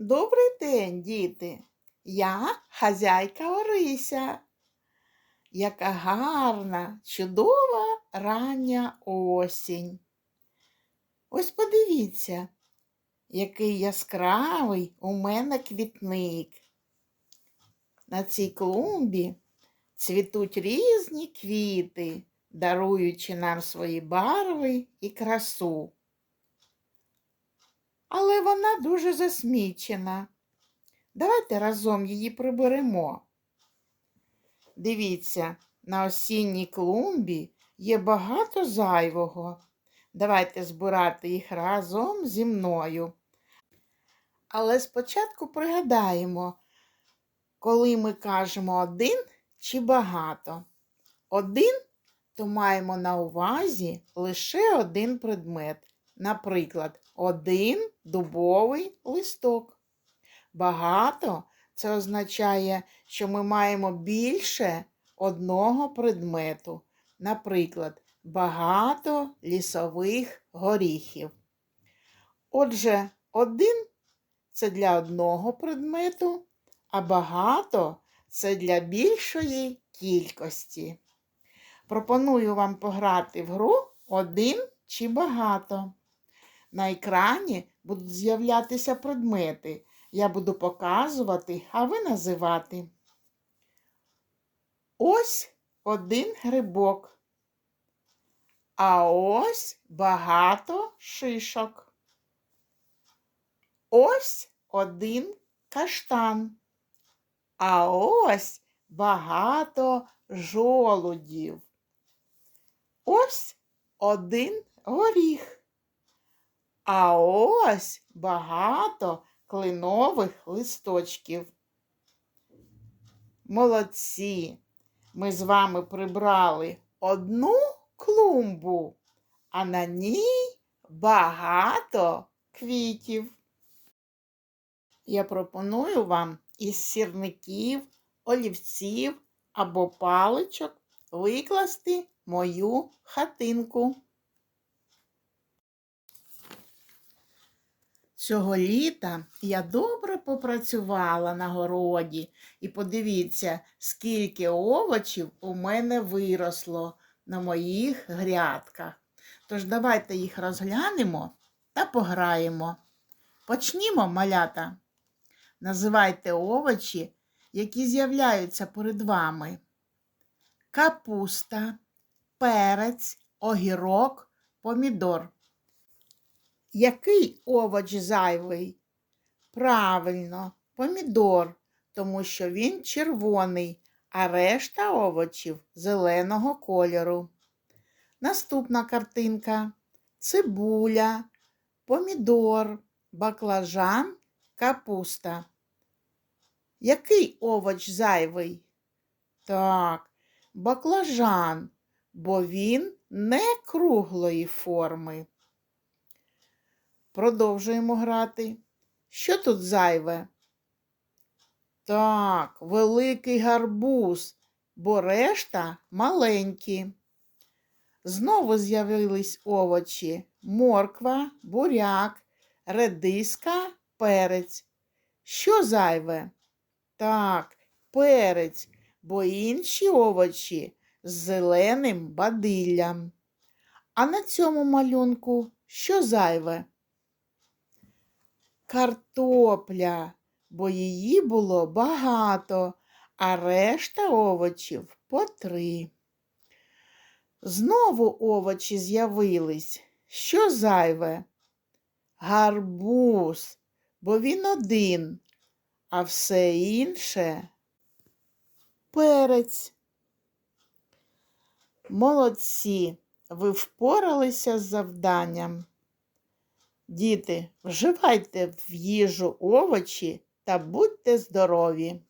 Добрий день, діти. Я хазяйка Орися. Яка гарна, чудова рання осінь. Ось подивіться, який яскравий у мене квітник. На цій клумбі цвітуть різні квіти, даруючи нам свої барви і красу. Але вона дуже засмічена. Давайте разом її приберемо. Дивіться, на осінній клумбі є багато зайвого. Давайте збирати їх разом зі мною. Але спочатку пригадаємо, коли ми кажемо один чи багато. Один, то маємо на увазі лише один предмет. Наприклад, один дубовий листок. Багато це означає, що ми маємо більше одного предмету. Наприклад, багато лісових горіхів. Отже, один це для одного предмету, а багато це для більшої кількості. Пропоную вам пограти в гру один чи багато. На екрані будуть з'являтися предмети. Я буду показувати, а ви називати. Ось один грибок. А ось багато шишок. Ось один каштан. А ось багато жолудів. Ось один горіх. А ось багато клинових листочків. Молодці! Ми з вами прибрали одну клумбу, а на ній багато квітів. Я пропоную вам із сірників, олівців або паличок викласти мою хатинку. Цього літа я добре попрацювала на городі і подивіться, скільки овочів у мене виросло на моїх грядках. Тож давайте їх розглянемо та пограємо. Почнімо, малята. Називайте овочі, які з'являються перед вами. Капуста, перець, огірок, помідор. Який овоч зайвий? Правильно, помідор, тому що він червоний, а решта овочів зеленого кольору. Наступна картинка цибуля, помідор, баклажан, капуста. Який овоч зайвий? Так, баклажан, бо він не круглої форми. Продовжуємо грати. Що тут зайве? Так, великий гарбуз, бо решта маленькі. Знову з'явились овочі морква, буряк, редиска, перець. Що зайве? Так, перець, бо інші овочі з зеленим бадиллям. А на цьому малюнку що зайве? Картопля, бо її було багато, а решта овочів по три. Знову овочі з'явились. Що зайве? Гарбуз, бо він один, а все інше перець. Молодці, ви впоралися з завданням. Діти, вживайте в їжу овочі та будьте здорові!